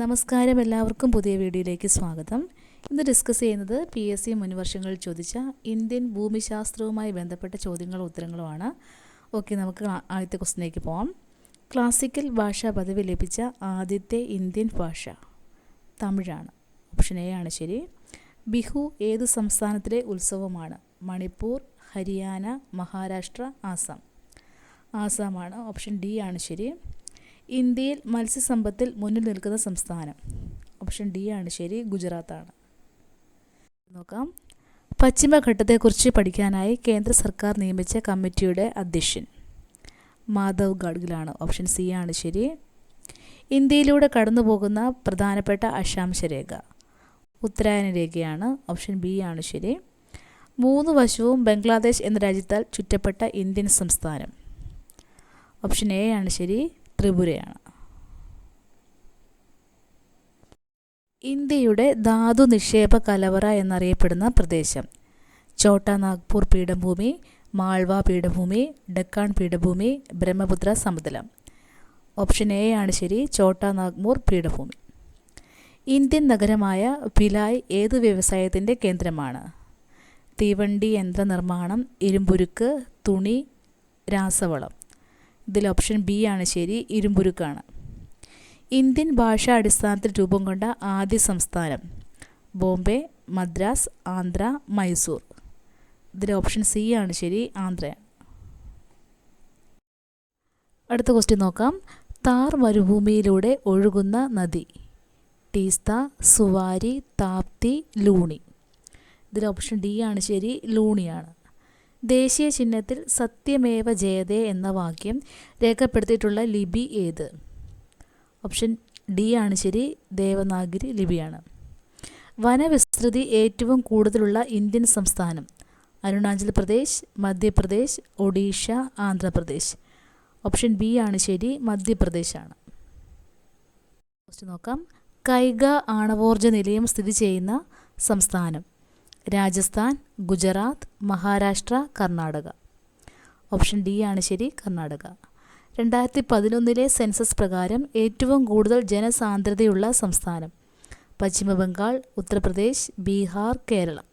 നമസ്കാരം എല്ലാവർക്കും പുതിയ വീഡിയോയിലേക്ക് സ്വാഗതം. ഇന്ന് ഡിസ്കസ് ചെയ്യുന്നത് പി എസ് സി മുൻവർഷങ്ങളിൽ ചോദിച്ച ഇന്ത്യൻ ഭൂമിശാസ്ത്രവുമായി ബന്ധപ്പെട്ട ചോദ്യങ്ങളും ഉത്തരങ്ങളുമാണ്. ഓക്കെ നമുക്ക് ആദ്യത്തെ ക്വസ്റ്റിലേക്ക് പോവാം. ക്ലാസിക്കൽ ഭാഷാ പദവി ലഭിച്ച ആദ്യത്തെ ഇന്ത്യൻ ഭാഷ തമിഴാണ്. ഓപ്ഷൻ എ ആണ് ശരി. ബിഹു ഏത് സംസ്ഥാനത്തിലെ ഉത്സവമാണ്? മണിപ്പൂർ ഹരിയാന മഹാരാഷ്ട്ര ആസാം. ആസാമാണ്. ഓപ്ഷൻ ഡി ആണ് ശരി. ഇന്ത്യയിൽ മത്സ്യസമ്പത്തിൽ മുന്നിൽ നിൽക്കുന്ന സംസ്ഥാനം. ഓപ്ഷൻ ഡി ആണ്. ശരി ഗുജറാത്താണ്. നോക്കാം. പശ്ചിമഘട്ടത്തെക്കുറിച്ച് പഠിക്കാനായി കേന്ദ്ര സർക്കാർ നിയമിച്ച കമ്മിറ്റിയുടെ അധ്യക്ഷൻ മാധവ് ഗാഡ്ഗിലാണ്. ഓപ്ഷൻ സി ആണ്. ശരി. ഇന്ത്യയിലൂടെ കടന്നുപോകുന്ന പ്രധാനപ്പെട്ട അക്ഷാംശ രേഖ ഉത്തരായന രേഖയാണ്. ഓപ്ഷൻ ബി ആണ്. ശരി. മൂന്ന് വശവും ബംഗ്ലാദേശ് എന്ന രാജ്യത്താൽ ചുറ്റപ്പെട്ട ഇന്ത്യൻ സംസ്ഥാനം. ഓപ്ഷൻ എ ആണ്. ശരി. ത്രിപുരയാണ്. ഇന്ത്യയുടെ ധാതു നിക്ഷേപ കലവറ എന്നറിയപ്പെടുന്ന പ്രദേശം. ചോട്ടാ നാഗ്പൂർ പീഠഭൂമി മാൾവ പീഠഭൂമി ഡക്കാൻ പീഠഭൂമി ബ്രഹ്മപുത്ര സമതലം. ഓപ്ഷൻ എ ആണ് ശരി ചോട്ടാ നാഗ്പൂർ പീഠഭൂമി. ഇന്ത്യൻ നഗരമായ ഭിലായ് ഏത് വ്യവസായത്തിന്റെ കേന്ദ്രമാണ്? തീവണ്ടി യന്ത്ര നിർമ്മാണം ഇരുമ്പുരുക്ക് തുണി രാസവളം. ഇതിൽ ഓപ്ഷൻ ബി ആണ് ശരി ഇരുമ്പുരുക്കാണ്. ഇന്ത്യൻ ഭാഷാ അടിസ്ഥാനത്തിൽ രൂപം കൊണ്ട ആദ്യ സംസ്ഥാനം ബോംബെ മദ്രാസ് ആന്ധ്ര മൈസൂർ. ഇതിൽ ഓപ്ഷൻ സി ആണ് ശരി ആന്ധ്ര. അടുത്ത ക്വസ്റ്റ്യൻ നോക്കാം. താർ മരുഭൂമിയിലൂടെ ഒഴുകുന്ന നദി. ടീസ്ത സുവാരി താപ്തി ലൂണി. ഇതിൽ ഓപ്ഷൻ ഡി ആണ് ശരി ലൂണിയാണ്. ദേശീയ ചിഹ്നത്തിൽ സത്യമേവ ജയതേ എന്ന വാക്യം രേഖപ്പെടുത്തിയിട്ടുള്ള ലിപി ഏത്? ഓപ്ഷൻ ഡി ആണ് ശരി ദേവനാഗിരി ലിപിയാണ്. വനവിസ്തൃതി ഏറ്റവും കൂടുതലുള്ള ഇന്ത്യൻ സംസ്ഥാനം അരുണാചൽ പ്രദേശ് മധ്യപ്രദേശ് ഒഡീഷ ആന്ധ്രാപ്രദേശ്. ഓപ്ഷൻ ബി ആണ് ശരി മധ്യപ്രദേശാണ്. നോക്കാം. കൈഗ ആണവോർജ നിലയം സ്ഥിതി ചെയ്യുന്ന സംസ്ഥാനം. രാജസ്ഥാൻ ഗുജറാത്ത് മഹാരാഷ്ട്ര കർണാടക. ഓപ്ഷൻ ഡി ആണ് ശരി കർണാടക. രണ്ടായിരത്തി പതിനൊന്നിലെ സെൻസസ് പ്രകാരം ഏറ്റവും കൂടുതൽ ജനസാന്ദ്രതയുള്ള സംസ്ഥാനം പശ്ചിമബംഗാൾ ഉത്തർപ്രദേശ് ബീഹാർ കേരളം.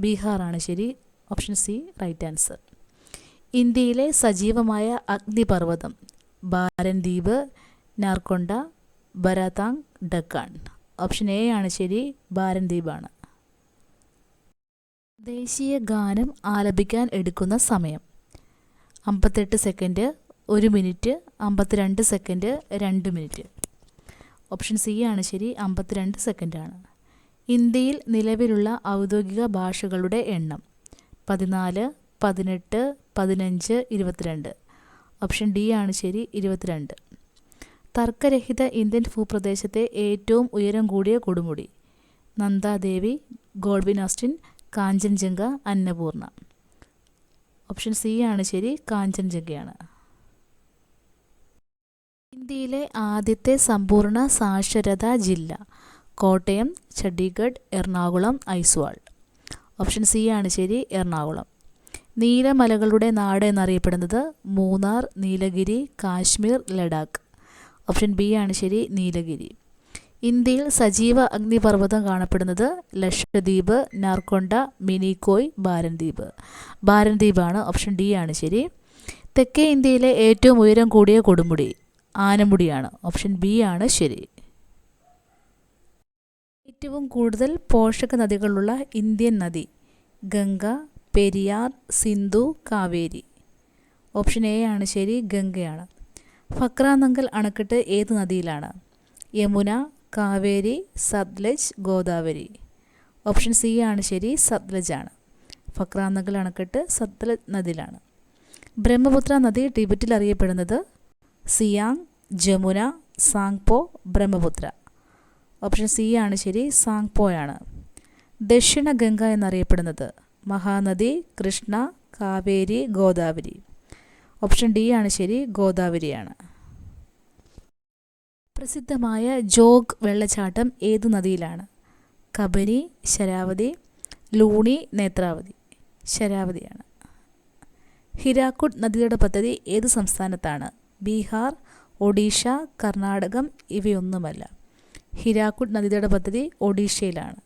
ബീഹാർ ആണ് ശരി ഓപ്ഷൻ സി റൈറ്റ് ആൻസർ. ഇന്ത്യയിലെ സജീവമായ അഗ്നിപർവതം ബാരൻ ദ്വീപ് നാർക്കൊണ്ട ബരാതാങ് ഡക്കാൻ. ഓപ്ഷൻ എ ആണ് ശരി ബാരൻ ദ്വീപാണ് ദേശീയ ഗാനം ആലപിക്കാൻ എടുക്കുന്ന സമയം. അമ്പത്തെട്ട് സെക്കൻഡ് ഒരു മിനിറ്റ് അമ്പത്തിരണ്ട് സെക്കൻഡ് രണ്ട് മിനിറ്റ്. ഓപ്ഷൻ സി ആണ് ശരി അമ്പത്തിരണ്ട് സെക്കൻഡാണ് ഇന്ത്യയിൽ നിലവിലുള്ള ഔദ്യോഗിക ഭാഷകളുടെ എണ്ണം പതിനാല് പതിനെട്ട് പതിനഞ്ച് ഇരുപത്തിരണ്ട്. ഓപ്ഷൻ ഡി ആണ് ശരി ഇരുപത്തിരണ്ട്. തർക്കരഹിത ഇന്ത്യൻ ഭൂപ്രദേശത്തെ ഏറ്റവും ഉയരം കൂടിയ കൊടുമുടി. Nanda Devi Godwin Austen Kanchenjunga Annapurna. Option C ആണ് ശരി കാഞ്ചൻജംഗയാണ്. ഇന്ത്യയിലെ ആദ്യത്തെ സമ്പൂർണ സാക്ഷരതാ ജില്ല കോട്ടയം ചണ്ഡീഗഡ് എറണാകുളം ഐസ്വാൾ. ഓപ്ഷൻ സി ആണ് ശരി എറണാകുളം. നീലമലകളുടെ നാട് എന്നറിയപ്പെടുന്നത് മൂന്നാർ നീലഗിരി കാശ്മീർ ലഡാക്ക്. ഓപ്ഷൻ ബി ആണ് ശരി നീലഗിരി. ഇന്ത്യയിൽ സജീവ അഗ്നിപർവതം കാണപ്പെടുന്നത് ലക്ഷദ്വീപ് നാർക്കൊണ്ട മിനിക്കോയ് ബാരൻദ്വീപ് ബാരൻദ്വീപാണ് ഓപ്ഷൻ ഡി ആണ് ശരി. തെക്കേ ഇന്ത്യയിലെ ഏറ്റവും ഉയരം കൂടിയ കൊടുമുടി ആനമുടിയാണ് ഓപ്ഷൻ ബി ആണ് ശരി. ഏറ്റവും കൂടുതൽ പോഷക നദികളുള്ള ഇന്ത്യൻ നദി ഗംഗ പെരിയാർ സിന്ധു കാവേരി. ഓപ്ഷൻ എ ആണ് ശരി ഗംഗയാണ്. ഫക്രാനങ്കൽ അണക്കെട്ട് ഏത് നദിയിലാണ്? യമുന കാവേരി സത്ലജ് ഗോദാവരി. ഓപ്ഷൻ സി ആണ് ശരി സത്ലജ് ആണ് നഗൽ അണക്കെട്ട് സത്ലജ് നദിയിലാണ്. ബ്രഹ്മപുത്ര നദി ടിബറ്റിൽ അറിയപ്പെടുന്നത് സിയാങ് ജമുന സാങ്പോ ബ്രഹ്മപുത്ര. ഓപ്ഷൻ സി ആണ് ശരി സാങ്പോയാണ്. ദക്ഷിണ ഗംഗ എന്നറിയപ്പെടുന്നത് മഹാനദി കൃഷ്ണ കാവേരി ഗോദാവരി. ഓപ്ഷൻ ഡി ആണ് ശരി ഗോദാവരിയാണ്. പ്രസിദ്ധമായ ജോഗ് വെള്ളച്ചാട്ടം ഏത് നദിയിലാണ്? കബനി ശരാവതി ലൂണി നേത്രാവതി. ശരാവതിയാണ്. ഹിരാക്കുഡ് നദിയുടെ പദ്ധതി ഏത് സംസ്ഥാനത്താണ്? ബീഹാർ ഒഡീഷ കർണാടകം ഇവയൊന്നുമല്ല. ഹിരാക്കുഡ് നദിയുടെ പദ്ധതി ഒഡീഷയിലാണ്.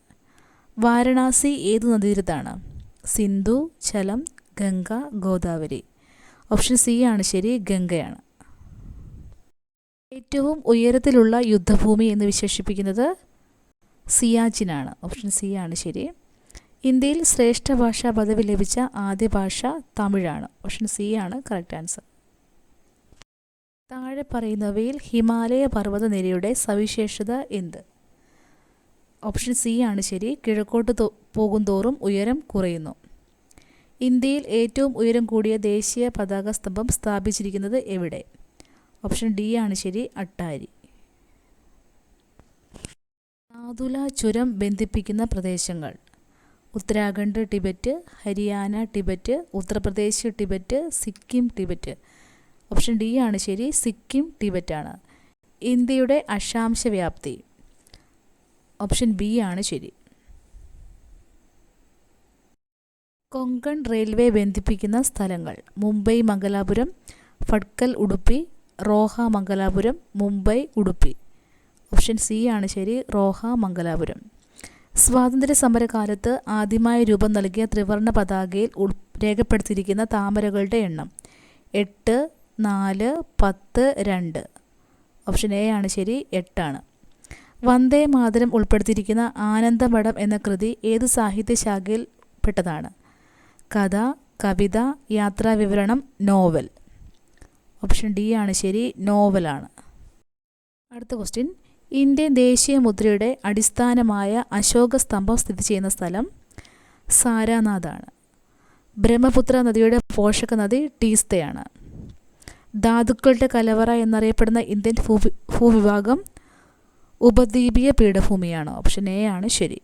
വാരണാസി ഏത് നദീതീരത്താണ്? സിന്ധു ചലം ഗംഗ ഗോദാവരി. ഓപ്ഷൻ സി ആണ് ശരി ഗംഗയാണ്. ഏറ്റവും ഉയരത്തിലുള്ള യുദ്ധഭൂമി എന്ന് വിശേഷിപ്പിക്കുന്നത് സിയാച്ചിനാണ്. ഓപ്ഷൻ സി ആണ് ശരി. ഇന്ത്യയിൽ ശ്രേഷ്ഠ ഭാഷാ പദവി ലഭിച്ച ആദ്യ ഭാഷ തമിഴാണ്. ഓപ്ഷൻ സി ആണ് കറക്റ്റ് ആൻസർ. താഴെ പറയുന്നവയിൽ ഹിമാലയ പർവത നിരയുടെ സവിശേഷത എന്ത്? ഓപ്ഷൻ സി ആണ് ശരി. കിഴക്കോട്ട് പോകുന്തോറും ഉയരം കുറയുന്നു. ഇന്ത്യയിൽ ഏറ്റവും ഉയരം കൂടിയ ദേശീയ പതാക സ്തംഭം സ്ഥാപിച്ചിരിക്കുന്നത് എവിടെ? ഓപ്ഷൻ ഡി ആണ് ശരി അട്ടാരി. നാതുല ചുരം ബന്ധിപ്പിക്കുന്ന പ്രദേശങ്ങൾ. Uttarakhand Tibet Haryana Tibet Uttar Pradesh Tibet Sikkim Tibet. Option D ആണ് ശരി സിക്കിം ടിബറ്റാണ്. ഇന്ത്യയുടെ അക്ഷാംശ വ്യാപ്തി. ഓപ്ഷൻ ബി ആണ് ശരി. കൊങ്കൺ റെയിൽവേ ബന്ധിപ്പിക്കുന്ന സ്ഥലങ്ങൾ. മുംബൈ മംഗലാപുരം ഫഡ്കൽ ഉടുപ്പി റോഹ മംഗലാപുരം മുംബൈ ഉടുപ്പി ഓപ്ഷൻ സി ആണ് ശരി റോഹ മംഗലാപുരം. സ്വാതന്ത്ര്യ സമരകാലത്ത് ആദ്യമായി രൂപം നൽകിയ ത്രിവർണ പതാകയിൽ ഉൾ രേഖപ്പെടുത്തിയിരിക്കുന്ന താമരകളുടെ എണ്ണം എട്ട് നാല് പത്ത് രണ്ട്. ഓപ്ഷൻ എ ആണ് ശരി എട്ടാണ്. വന്ദേ മാതരം ഉൾപ്പെടുത്തിയിരിക്കുന്ന ആനന്ദമഠം എന്ന കൃതി ഏത് സാഹിത്യശാഖയിൽ പെട്ടതാണ്? കഥ കവിത യാത്രാവിവരണം നോവൽ. ഓപ്ഷൻ ഡി ആണ്. ശരി നോവലാണ് അടുത്ത ക്വസ്റ്റ്യൻ ഇന്ത്യൻ ദേശീയ മുദ്രയുടെ അടിസ്ഥാനമായ അശോക സ്തംഭം സ്ഥിതി ചെയ്യുന്ന സ്ഥലം സാരാനാഥാണ്. ബ്രഹ്മപുത്ര നദിയുടെ പോഷക നദി ടീസ്തയാണ്. ധാതുക്കളുടെ കലവറ എന്നറിയപ്പെടുന്ന ഇന്ത്യൻ ഭൂവി ഭൂവിഭാഗം ഉപദ്വീപീയ പീഠഭൂമിയാണ്. ഓപ്ഷൻ എ ആണ്. ശരി.